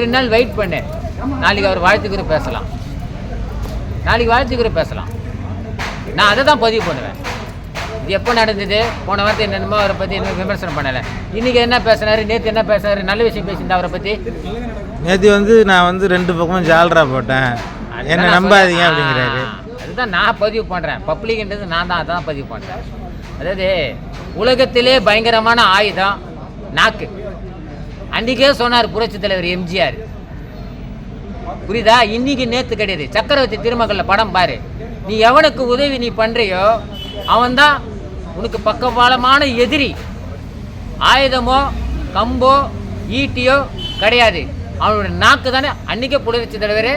ரெண்டு நாள் வெயிட் பண்ணு. நாளைக்கு அவர் வாழ்த்துக்கிற பேசலாம். நாளைக்கு வாழ்த்துக்கிற பேசலாம். நான் அதை தான் பதிவு பண்ணுவேன். இது எப்போ நடந்தது போன வாரத்தை என்னென்னமோ அவரை பற்றி என்ன விமர்சனம் பண்ணலை. இன்றைக்கி என்ன பேசினாரு நேற்று என்ன பேசினாரு நல்ல விஷயம் பேசியிருந்தா அவரை பற்றி நேற்று வந்து நான் வந்து ரெண்டு பக்கமும் ஜால்ரா போட்டேன். என்னை நம்பாதீங்க அப்படிங்கிறாரு. அதுதான் நான் பதிவு பண்ணுறேன் பப்ளிக்ன்றது நான் தான் அதான் பதிவு பண்ணுறேன் அதாவது உலகத்திலே பயங்கரமான ஆயுதம் நாக்கு. அன்றைக்கே சொன்னார் புரட்சி தலைவர் எம்ஜிஆர். புரியுதா? இன்னைக்கு நேற்று கிடையாது. சக்கரவர்த்தி திருமகளில் படம் பாரு. நீ எவனுக்கு உதவி நீ பண்ணுறியோ அவன்தான் உனக்கு பக்கபாலமான எதிரி. ஆயுதமோ கம்போ ஈட்டியோ கிடையாது. அவனோட நாக்கு தானே அன்றைக்கே புரட்சி தலைவர்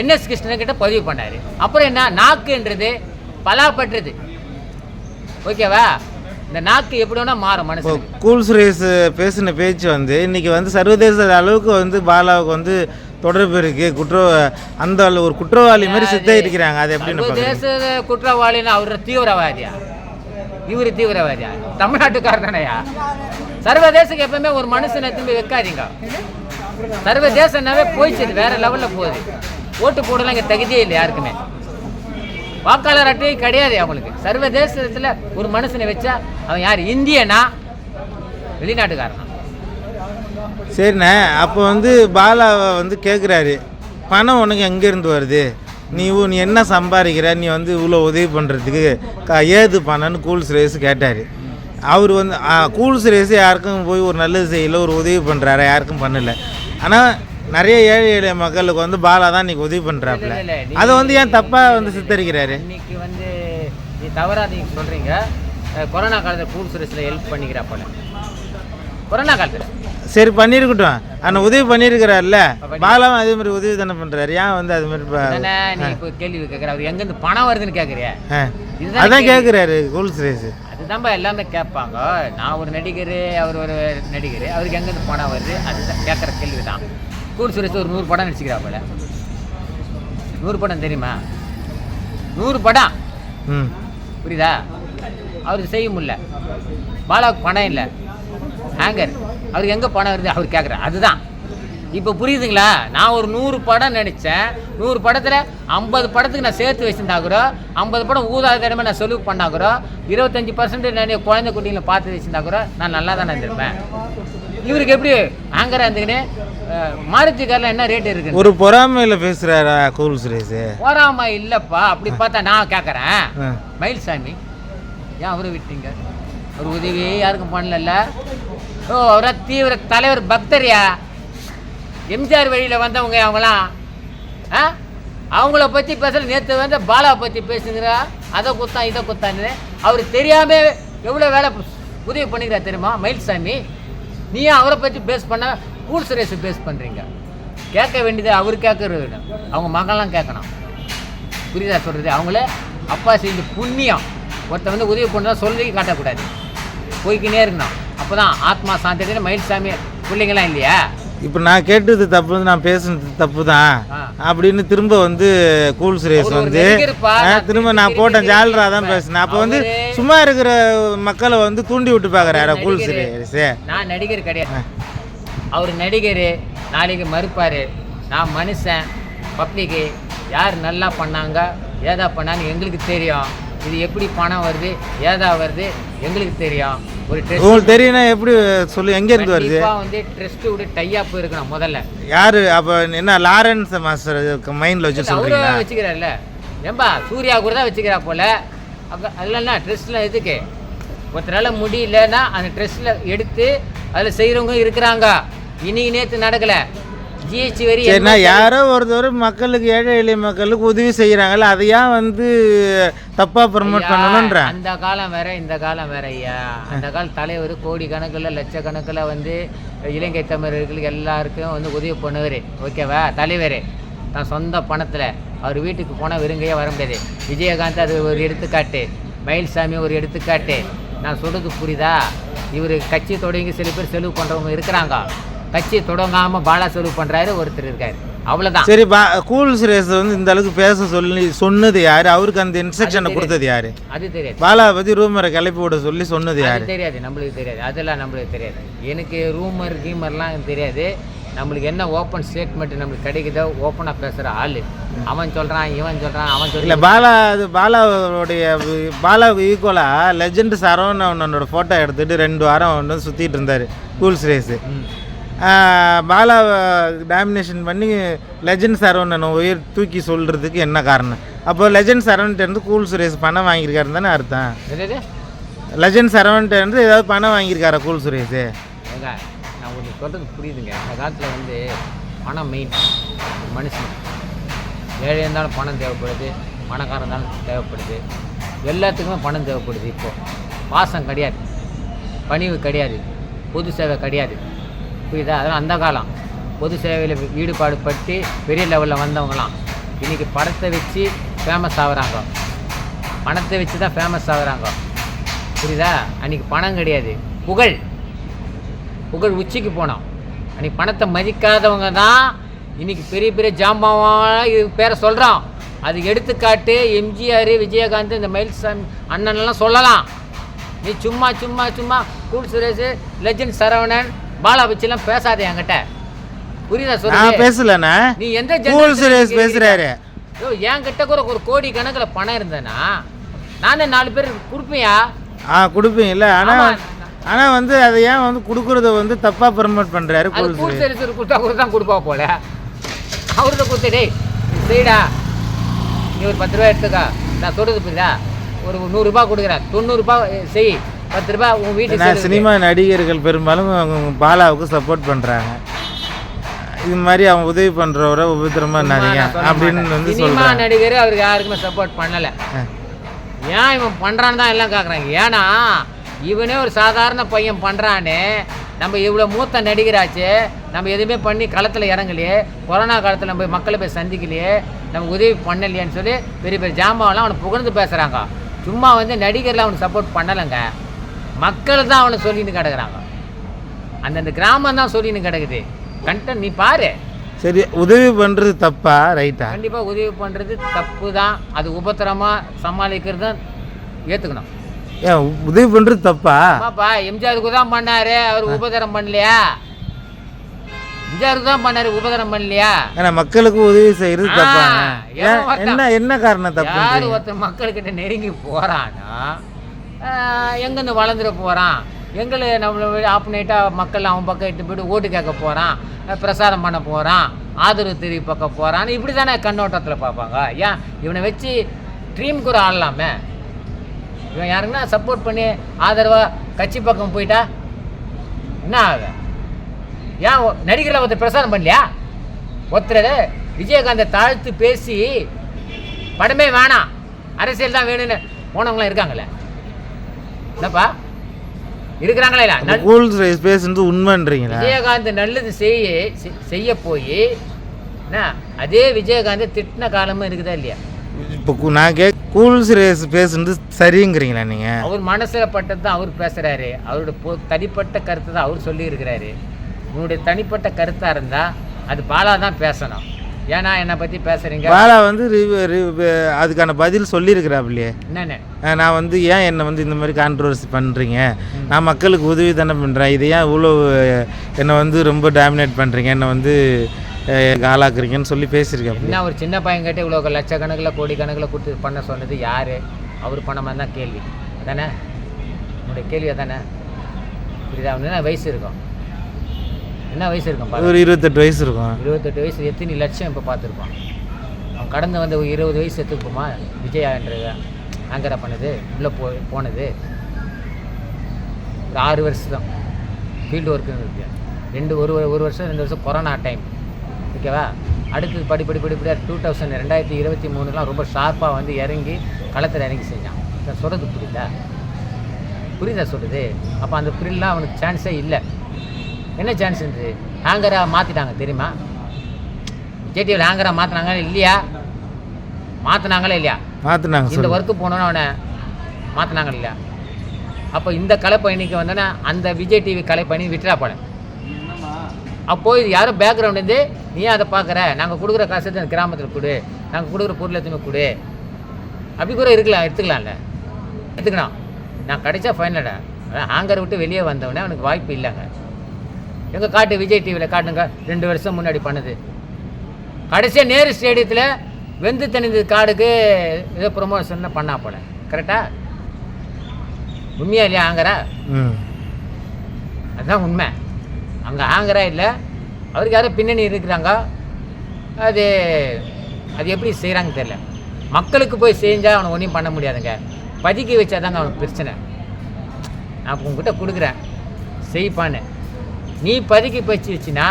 என்எஸ் கிருஷ்ணன்கிட்ட பதிவு பண்ணார். அப்புறம் என்ன? நாக்குன்றது பலாப்பட்டுறது ஓகேவா? இந்த நாக்கு எப்படி வேணா மாறும் மனசுக்கு கூல் சுரேஷ் பேசின பேச்சு வந்து இன்னைக்கு வந்து சர்வதேச அளவுக்கு வந்து பாலாவுக்கு வந்து தொடர்பு இருக்கு. குற்ற அந்த ஒரு குற்றவாளி மாதிரி சித்தரிக்கிறாங்க. அது எப்படின்னு சர்வதேச குற்றவாளின்னு அவர் தீவிரவாதியா? இவரு தீவிரவாதியா? தமிழ்நாட்டுக்காரர் தானையா? சர்வதேசக்கு எப்பவுமே ஒரு மனுஷனை திரும்பி வைக்காதீங்க. சர்வதேசனாவே போயிடுச்சு வேற லெவல்ல போகுது. ஓட்டு போடலாம் இங்க தகுதியே இல்லை யாருக்குமே. வாக்காளர் அட்டையே கிடையாது அவங்களுக்கு. சர்வதேசத்தில் ஒரு மனுஷனை வச்சா அவன் யார்? இந்தியனா? வெளிநாட்டுக்காரனா? சரிண்ணே அப்போ வந்து பாலாவை வந்து கேட்குறாரு பணம் உனக்கு எங்கேருந்து வருது? நீ உ- நீ என்ன சம்பாதிக்கிற? நீ வந்து இவ்வளோ உதவி பண்ணுறதுக்கு க ஏது பணம்னு கூல் ரேஸ் கேட்டார். அவர் வந்து கூல்ஸ் கூல் யாருக்கும் போய் ஒரு நல்லது செய்யல ஒரு உதவி பண்ணுறாரு யாருக்கும் பண்ணலை. ஆனால் நிறைய ஏழை எளிய மக்களுக்கு வந்து பாலா தான் இன்னைக்கு உதவி பண்ணுறாப்புல. அதை வந்து ஏன் தப்பாக வந்து சித்தரிக்கிறாரு? இன்னைக்கு வந்து நீ தவறா நீங்க சொல்றீங்க. அஹ், கொரோனா காலத்தில் கூல் சுரேஷில் ஹெல்ப் பண்ணிக்கிறா போல. கொரோனா காலத்தில். சரி பண்ணியிருக்கட்டும் ஆனால் உதவி பண்ணியிருக்கிறாருல்ல பாலாவும் அதே மாதிரி உதவி தானே பண்ணுறாரு ஏன் வந்து அது மாதிரி நீ இப்போ கேள்வி கேட்குற அவர் எங்கேருந்து பணம் வருதுன்னு கேட்குறிய அதான். கேட்குறாரு கூல் சுரேஷ் அதுதான்ப்பா எல்லாமே கேட்பாங்க. நான் ஒரு நடிகர் அவர் ஒரு நடிகர். அவருக்கு எங்கேருந்து பணம் வருது? அதுதான் கேட்குற கேள்வி தான் கூல் சுரேஷ் ஒரு நூறு படம் நடிச்சுக்கிறா போல. நூறு படம் தெரியுமா? நூறு படம். ம். புரியுதா? அவருக்கு செய்ய முடியல. பாலாவுக்கு பணம் இல்லை. ஹேங்கர் அவருக்கு எங்கே பணம் வருது? அவர் கேட்குறாரு அதுதான். இப்போ புரியுதுங்களா? நான் ஒரு நூறு படம் நடித்தேன் நூறு படத்தில் ஐம்பது படத்துக்கு நான் சேர்த்து வச்சுருந்தா கூட ஐம்பது படம் ஊதாத திறமை நான் செலவு பண்ணா கூட இருபத்தஞ்சி பர்சன்ட் நான் குழந்தை குட்டிங்களை பார்த்து வச்சுருந்தா கூட நான் நல்லா தானே இருந்திருப்பேன். இவருக்கு எப்படி ஹேங்கராக இருந்துக்கின்னு மாருதி காரில் என்ன ரேட் இருக்குது ஒரு பொறாமையில் பேசுகிறாரா கூல் சுரேஷ்? போறாம இல்லைப்பா அப்படி பார்த்தா நான் கேட்குறேன். மயில்சாமி ஏன் அவரை விட்டீங்க? ஒரு உதவியே யாருக்கும் பண்ணல ஓ அவரா தீவிர தலைவர் பக்தரியா? எம்ஜிஆர் வழியில் வந்தவங்க அவங்களாம். ஆ? அவங்கள பற்றி பேசல நேற்று வந்து பாலாவை பற்றி பேசுங்கிறா அதை குத்தான் இதை குத்தான்னு. அவர் தெரியாம எவ்வளோ வேலை உதவி பண்ணிக்கிறா தெரியுமா மயில்சாமி? நீ அவரை பற்றி பேஸ் பண்ண கூல் சுரேஷ் பேஸ் பண்ணுறீங்க கேட்க வேண்டியது அவர் கேட்கறது அவங்க மகன்லாம் கேட்கணும் புரியுதா சொல்கிறது அவங்கள அப்பா செஞ்ச புண்ணியம். ஒருத்தன் வந்து உதவி பண்ணா சொல்லி காட்டக்கூடாது. போய்க்கினே இருக்கணும். அப்போ தான் ஆத்மா சாந்தி மயில்சாமி பிள்ளைங்களாம் இல்லையா? இப்போ நான் கேட்டது தப்பு நான் பேசுனது தப்பு தான். அப்படின்னு திரும்ப வந்து கூல் சுரேஷ் அவர் ஒரு வந்து திரும்ப நான் போட்டேன் ஜாலரா தான் பேசினேன். அப்போ வந்து சும்மா இருக்கிற மக்களை வந்து தூண்டி விட்டு பார்க்குறாரா கூல். சுரேஷ் நான் நடிகர் கிடையாது. அவர் நடிகர் நாளைக்கு மறுப்பார். நான் மனுஷன் பப்ளிக்கு யார் நல்லா பண்ணாங்க ஏதா பண்ணான்னு எங்களுக்கு தெரியும். இது எப்படி பணம் வருது ஏதா வருது எங்களுக்கு தெரியும். ஒரு ட்ரெஸ் உங்களுக்கு தெரியும்னா எப்படி சொல்லு எங்கேருந்து வருது? கண்டிப்பா வந்து ட்ரெஸ்ட் விட டைப் இருக்கணும் முதல்ல. யாரு அப்போ என்ன லாரன்ஸ் மாஸ்டர் மைண்டில் வச்சு அவரும் சொல்கிறீங்களா வச்சுக்கிறாருல்ல. ஏம்பா சூர்யா கூட தான் வச்சுக்கிறா போல. என்ன ட்ரெஸ்லாம் எதுக்கு? ஒருத்தரால முடியலன்னா அந்த ட்ரெஸ்ஸில் எடுத்து அதில் செய்கிறவங்க இருக்கிறாங்க. இன்னைக்கு நேற்று நடக்கலை. ஜிஎஸ்டி வரி சரிண்ணா யாரோ ஒருத்தர் மக்களுக்கு ஏழை எளிய மக்களுக்கு உதவி செய்கிறாங்கல்ல அதை ஏன் வந்து தப்பாக ப்ரமோட் ஐயா, பண்ணணுன்றேன் அந்த காலம் வேற இந்த காலம் வேற ஐயா. அந்த கால தலைவர் கோடி கணக்கில் லட்சக்கணக்கில் வந்து இலங்கை தமிழர்களுக்கு எல்லாருக்கும் வந்து உதவி பண்ணுவார். ஓகேவா? தலைவர். தான் சொந்த பணத்தில் அவர் வீட்டுக்கு போனால் வெறுங்கையாக வர முடியாது. விஜயகாந்த் அது ஒரு எடுத்துக்காட்டு. மயில்சாமி ஒரு எடுத்துக்காட்டு. நான் சொல்றது புரியுதா? இவர் கட்சி தொடங்கி சில பேர் செலவு பண்ணுறவங்க இருக்கிறாங்க. கட்சி தொடங்காமல் பாலா செலவு பண்ணுறாரு ஒருத்தர் இருக்காரு. அவ்வளோதான் சரி பா கூல் சுரேஷ் வந்து இந்த அளவுக்கு பேச சொல்லி சொன்னது யாரு? அவருக்கு அந்த இன்ஸ்ட்ரக்ஷனை. கொடுத்தது யாரு? அது தெரியாது. பாலா பத்தி ரூமரை கிளப்பி விட சொல்லி சொன்னது யாரு? தெரியாது நம்மளுக்கு தெரியாது. அதெல்லாம் நம்மளுக்கு தெரியாது. எனக்கு ரூமர் கீமர்லாம் தெரியாது. நம்மளுக்கு என்ன ஓப்பன் ஸ்டேட்மெண்ட் நம்மளுக்கு கிடைக்குதோ ஓப்பனாக பேசுகிற ஆள். அவன் சொல்கிறான் இவன் சொல்கிறான் அவன் இல்லை சொல்லி பாலா அது பாலாவுடைய பாலாவுக்கு ஈக்குவலாக லெஜெண்ட் சரவணனோட ஃபோட்டோ எடுத்துகிட்டு ரெண்டு வாரம் வந்து சுற்றிட்டு இருந்தார் கூல்ஸ் ரேஸு. பாலாவை டாமினேஷன் பண்ணி லெஜெண்ட் சரவணன் உயிர் தூக்கி சொல்கிறதுக்கு என்ன காரணம்? அப்போ லெஜெண்ட் சரவணன்ட்டு கூல்ஸ் ரேஸ் பணம் வாங்கியிருக்காருன்னு தானே அர்த்தம்? லெஜெண்ட் சரவணன்ட்டு இருந்து ஏதாவது பணம் வாங்கியிருக்காரா ரேஸு ஏங்க நான் ஒன்று சொல்கிறது புரியுதுங்க. அந்த காலத்தில் வந்து பணம் மெயின் மனுஷன். ஏழை இருந்தாலும் பணம் தேவைப்படுது. பணக்காரன் இருந்தாலும் தேவைப்படுது. எல்லாத்துக்குமே பணம் தேவைப்படுது இப்போது பாசம் கிடையாது. பணிவு கிடையாது. பொது சேவை கிடையாது. புரியுதா? அதெல்லாம் அந்த காலம். பொது சேவையில் ஈடுபாடு பட்டு பெரிய லெவலில் வந்தவங்களாம் இன்றைக்கி படத்தை வச்சு ஃபேமஸ் ஆகிறாங்க. பணத்தை வச்சு தான் ஃபேமஸ் ஆகிறாங்க. புரியுதா? அன்றைக்கி பணம் கிடையாது. புகழ். புகழ் உச்சிக்கு போனோம் அன்றைக்கி பணத்தை மதிக்காதவங்க தான் இன்றைக்கி பெரிய பெரிய ஜாம்பவான் இது பேரை சொல்கிறோம் அது எடுத்துக்காட்டு எம்ஜிஆர் விஜயகாந்த் இந்த மயில்சாமி அண்ணன்லாம் சொல்லலாம். நீ சும்மா சும்மா சும்மா கூல் சுரேஷ் லெஜண்ட் சரவணன் பாலா வச்சுலாம் பேசாதே என்கிட்ட. புரியுதா சொல்லுங்க பேசலண்ணா. நீ எந்த ரேஸ் க்கு பேசுகிறாரு ஐயோ என்கிட்ட கூட ஒரு கோடி கணக்கில் பணம் இருந்தேன்னா நானே நாலு பேர் கொடுப்பேயா? ஆ கொடுப்பீங்கல்ல. ஆனால். ஆனால் வந்து அதை ஏன் வந்து கொடுக்குறத வந்து தப்பாக ப்ரமோட் பண்ணுறாரு கூல் சர்வீஸ் கொடுத்தா கூட தான் கொடுப்பா போல. அவர்கிட்ட கொடுத்து டேய் நீ செய்டா. நீ ஒரு பத்து ரூபா எடுத்துக்கா. நான் சொல்கிறது புரியுதா? ஒரு நூறுரூபா கொடுக்குறேன். தொண்ணூறுரூபா செய். பத்து ரூபா உன் வீட்டுக்கு. சினிமா நடிகர்கள் பெரும்பாலும் அவங்க பாலாவுக்கு சப்போர்ட் பண்ணுறாங்க இது மாதிரி அவன் உதவி பண்ணுறவரை உபத்திரமா நிறைய அப்படின்னு. வந்து சினிமா நடிகர் அவருக்கு யாருக்குமே சப்போர்ட் பண்ணலை. ஏன் இவன் பண்ணுறான்னு தான் எல்லாம் கேட்குறாங்க ஏன்னா இவனே ஒரு சாதாரண பையன் பண்ணுறான்னு நம்ம இவ்வளோ மூத்த நடிகராச்சு. நம்ம எதுவுமே பண்ணி களத்தில் இறங்கலையே. கொரோனா காலத்தில் நம்ம மக்களை போய் சந்திக்கலையே. நம்ம உதவி பண்ணலையேன்னு சொல்லி பெரிய பெரிய ஜாமாவெல்லாம் அவனை புகழ்ந்து பேசுகிறாங்க சும்மா வந்து நடிகர்லாம் அவனுக்கு சப்போர்ட் பண்ணலைங்க. மக்கள் தான் அவனை சொல்லின்னு கிடக்குறாங்க. அந்தந்த கிராமம் தான் சொல்லின்னு கிடக்குது. கண்டன் நீ பாரு. சரி உதவி பண்ணுறது தப்பா? ரைட்டா கண்டிப்பாக உதவி பண்ணுறது தப்பு தான் அது உபத்திரமாக சமாளிக்கிறது ஏற்றுக்கணும் ஏன் உதவி பண்ணுறது தப்பா? ஆமாப்பா எம்ஜிஆருக்கு தான் பண்ணாரு அவர் உபதரம் பண்ணலையா? எம்ஜிஆருக்கு தான் பண்ணாரு உபதரம் பண்ணலையா? ஏன்னா மக்களுக்கு உதவி செய்கிறது ஆ, தப்பா? என்ன என்ன காரணம் தப்பு யார் ஒருத்தர் மக்கள்கிட்ட நெருங்கி போறானா எங்கேருந்து வளர்ந்துட போகிறான் எங்களை நம்மளை ஆப்னேட்டாக மக்கள் அவன் பக்கம் இட்டு போயிட்டு ஓட்டு கேட்க போகிறான் பிரசாரம் பண்ண போகிறான் ஆதரவு தெரிவிப்பக்க போகிறான் இப்படி தானே கண்ணோட்டத்தில் பார்ப்பாங்க? ஏன் இவனை வச்சு ட்ரீம் கூட ஆடலாமே இவன் யாருன்னா சப்போர்ட் பண்ணி ஆதரவாக கட்சி பக்கம் போயிட்டா என்ன ஆகுது ஏன் நடிகர்ல ஒருத்தர் பிரசாரம் பண்ணலையா? ஒருத்தர் விஜயகாந்தை தாழ்த்து பேசி படமே வேணாம் அரசியல் தான் வேணும்னு போனவங்களாம் இருக்காங்களே என்னப்பா? இருக்கிறாங்களா இல்ல உண்மைன்றீங்களா? விஜயகாந்த் நல்லது செய்ய செய்ய போய் என்ன? அதே விஜயகாந்த் திட்டின காலமும் இருக்குதா இல்லையா? இப்போ நான் கே கூல்ஸ் ரேஸ் பேசுறது சரிங்கிறீங்களா நீங்கள் அவர் மனசில் பட்டது தான் அவர் பேசுகிறாரு அவரோட பொ தனிப்பட்ட கருத்தை தான் அவர் சொல்லியிருக்கிறாரு. உன்னுடைய தனிப்பட்ட கருத்தாக இருந்தால் அது பாலா தான் பேசணும். ஏன்னா என்னை பற்றி பேசுகிறீங்க பாலா வந்து அதுக்கான பதில் சொல்லியிருக்கிறாப்லையே என்னென்ன? நான் வந்து ஏன் என்னை வந்து இந்த மாதிரி கான்ட்ரவர்சி பண்ணுறீங்க நான் மக்களுக்கு உதவி தானே பண்ணுறேன் இதை ஏன் இவ்வளோ என்னை வந்து ரொம்ப டாமினேட் பண்ணுறீங்க என்னை வந்து ஆளாக்குறீங்கன்னு சொல்லி பேசியிருக்கேன் என்ன ஒரு சின்ன பையன் கிட்ட இவ்வளோ லட்சக்கணக்கில் கோடி கணக்கில் கொடுத்து பண்ண சொன்னது யார்? அவர் பணமாக தான் கேள்வி. அதானே? உன்னுடைய கேள்வி அதானே? புரியுதா? அவனுக்கு என்ன வயசு இருக்கும்? என்ன வயசு இருக்கும் ஒரு இருபத்தெட்டு வயசு இருக்கும். இருபத்தெட்டு வயசு எத்தனை லட்சம் இப்போ பார்த்துருப்பான் அவன் கடந்து வந்த இருபது வயசு எடுத்துக்குமா விஜயான்றது ஆங்கரா பண்ணது? உள்ளே போ போனது? ஒரு ஆறு வருஷம் தான். ஃபீல்டு ஒர்க்கு இருக்கு ரெண்டு ஒரு ஒரு வருஷம் ரெண்டு வருஷம் கொரோனா டைம் ஓகேவா அடுத்தது படி படி படிப்படியாக டூ தௌசண்ட் ரெண்டாயிரத்தி இருபத்தி மூணுலாம் ரொம்ப ஷார்ப்பாக வந்து இறங்கி களத்தில் இறங்கி செஞ்சான். நான் சொல்கிறது புரியுதா? புரியுதா சொல்கிறது அப்போ அந்த ப்ரில்லாம் அவனுக்கு சான்ஸே இல்லை. என்ன சான்ஸ் இருந்தது ஹேங்கராக மாற்றிட்டாங்க தெரியுமா? ஜேடிஎல் ஹேங்கராக மாற்றினாங்களா இல்லையா? மாற்றினாங்களா இல்லையா? மாற்றினாங்க இந்த ஒர்க்கு போனோன்னு அவனை மாற்றினாங்க இல்லையா? அப்போ இந்த கலைப்பயணிக்கு வந்தோன்னா அந்த விஜய் டிவி கலைப்பயணி விட்டுறா படம் அப்போ இது யாரும் பேக்ரவுண்ட் இருந்து நீ அதை பார்க்குற? நாங்கள் கொடுக்குற காசு அந்த கிராமத்தில் கொடு. நாங்கள் கொடுக்குற பொருள் எத்தனை கொடு. அப்படி கூட இருக்கலாம் எடுத்துக்கலாம்ல. எடுத்துக்கணும். நான் கிடைச்சா ஃபைனலடா ஹேங்கரை விட்டு வெளியே வந்தவொடனே அவனுக்கு வாய்ப்பு இல்லைங்க. எங்கள் காட்டு விஜய் டிவியில் காட்டுங்க. ரெண்டு வருஷம் முன்னாடி பண்ணது. கடைசியாக நேரு ஸ்டேடியத்தில் வெந்து தணிந்த காடுக்கு ஏதோ ப்ரொமோஷன் பண்ணா போல. கரெக்டா உண்மையா இல்லையா ஆங்கரா ம். அதுதான் உண்மை. அங்கே ஆங்கரா இல்லை. அவருக்கு யாரோ பின்னணி இருக்கிறாங்க. அது அது எப்படி செய்கிறாங்க தெரில மக்களுக்கு போய் செஞ்சால் அவனை ஒன்றும் பண்ண முடியாதுங்க. பதுக்கி வச்சாதாங்க அவனுக்கு பிரச்சனை. நான் உங்ககிட்ட கொடுக்குறேன். செய்ப்பான்னு நீ பதுக்கி வச்சு வச்சுன்னா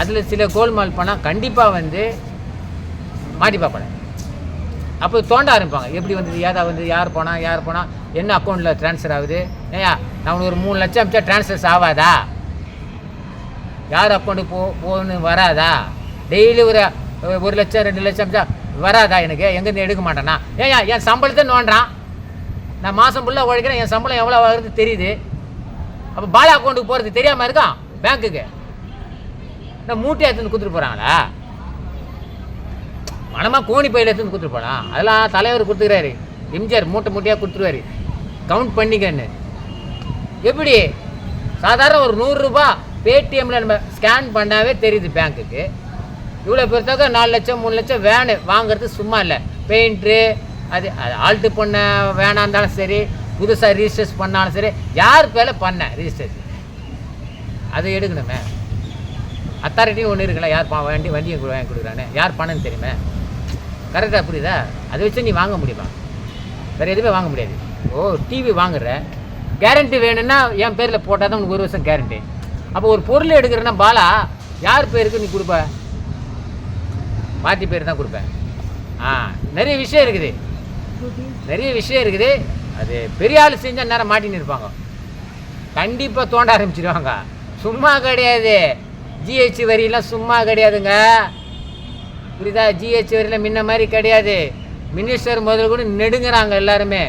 அதில் சில கோல்மால் பண்ணால் கண்டிப்பாக வந்து மாட்டி பார்ப்பேன் அப்போ தோண்ட ஆரம்பிப்பாங்க. எப்படி வந்தது? ஏதா வந்து யார் போனால் யார் போனால் என்ன அக்கௌண்ட்டில் ட்ரான்ஸ்ஃபர் ஆகுது? ஏயா நான் ஒரு மூணு லட்சம் அமிச்சா ட்ரான்ஸ்ஃபர்ஸ் ஆகாதா? யார் அக்கௌண்ட்டு போ போன்னு வராதா? டெய்லி ஒரு ஒரு லட்சம் ரெண்டு லட்சம் வராதா எனக்கு? எங்கேருந்து எடுக்க மாட்டேனா? ஏயா என் சம்பளத்தை நோண்டான் நான் மாதம் ஃபுல்லாக உழைக்கிறேன் என் சம்பளம் எவ்வளோ வருது தெரியுது. அப்போ பாலா அக்கௌண்ட்டுக்கு போகிறது தெரியாமல் இருக்கான் பேங்க்குக்கு நான் மூட்டை எடுத்துன்னு கொடுத்துட்டு போகிறாங்களா மனமாக கோணி பையில எடுத்துன்னு கொடுத்துட்டு போகலாம் அதெல்லாம் தலைவர் கொடுத்துக்கிறாரு. எம்ஜிஆர் மூட்டை மூட்டையாக கொடுத்துருவாரு. கவுண்ட் பண்ணிக்கன்னு. எப்படி? சாதாரண ஒரு நூறுரூபா பேடிஎம்மில் நம்ம ஸ்கேன் பண்ணாவே தெரியுது பேங்க்குக்கு. இவ்வளோ பெருசாக நாலு லட்சம் மூணு லட்சம் வேனு வாங்குறது சும்மா இல்லை. பெயிண்ட்ரு அது அது ஆல்ட்டு பண்ண வேனாக இருந்தாலும் சரி புதுசாக ரிஜிஸ்டர்ஸ் பண்ணாலும் சரி யார் பேரில் பண்ண ரிஜிஸ்டர் அதை எடுக்கணுமே. அத்தாரிட்டியும் ஒன்று இருக்குல்ல யார் பா வண்டி வண்டியை வாங்கி கொடுக்குறானே யார் பணம்னு தெரியுமே. கரெக்டாக புரியுதா? அதை வச்சு நீ வாங்க முடியுமா? வேறு எதுவுமே வாங்க முடியாது. ஓ டிவி வாங்குற. கேரண்டி வேணும்னா என் பேரில் போட்டால் தான் உனக்கு ஒரு வருஷம் கேரண்டி அப்போ ஒரு பொருள் எடுக்கிறேன்னா பாலா யார் பேருக்கு நீ கொடுப்ப? பாட்டி பேர் தான் கொடுப்பேன். ஆ நிறைய விஷயம் இருக்குது. நிறைய விஷயம் இருக்குது. அது பெரிய ஆள் செஞ்சால் நேரம் மாட்டின்னு இருப்பாங்க. கண்டிப்பாக தோண்ட ஆரம்பிச்சிடுவாங்க சும்மா கிடையாது. ஜிஹெச் வரியெல்லாம் சும்மா கிடையாதுங்க. புரியுதா? ஜிஹெச் வரியில் முன்ன மாதிரி கிடையாது. மினிஸ்டர் முதல்ல கூட நெடுங்குறாங்க எல்லாருமே.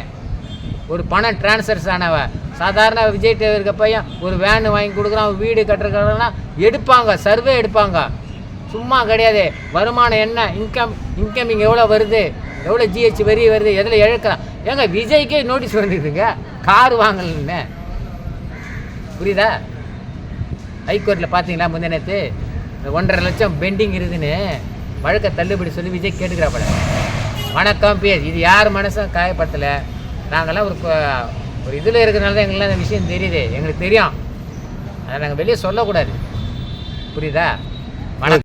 ஒரு பணம் டிரான்ஸ்ஃபர்ஸ் ஆனவ. சாதாரண விஜய் இருக்க பையன் ஒரு வேனு வாங்கி கொடுக்குறான் வீடு கட்டுறதுலாம் எடுப்பாங்க சர்வே எடுப்பாங்க. சும்மா கிடையாது. வருமானம் என்ன? இன்கம் இன்கமிங் எவ்வளோ வருது? எவ்வளோ ஜிஹெச் வரி வருது? எதில் இழக்கலாம்? ஏங்க விஜய்க்கே நோட்டீஸ் வந்துருக்குங்க கார் வாங்கலன்னு. புரியுதா? ஹைகோர்ட்டில் பார்த்தீங்களா முந்தின நேத்து ஒன்றரை லட்சம் பெண்டிங் இருக்குதுன்னு. வழக்கை தள்ளுபடி சொல்லி விஜய் கேட்டுக்கிறாப்பட வணக்கம் பேர். இது யார் மனசும் காயப்படுத்தலை. நாங்கள்லாம் ஒரு ஒரு இதில் இருக்கிறனால தான் எங்களுக்கு அந்த விஷயம் தெரியுது. எங்களுக்கு தெரியும். அதை நாங்கள் வெளியே சொல்லக்கூடாது. புரியுதா? வணக்கம்.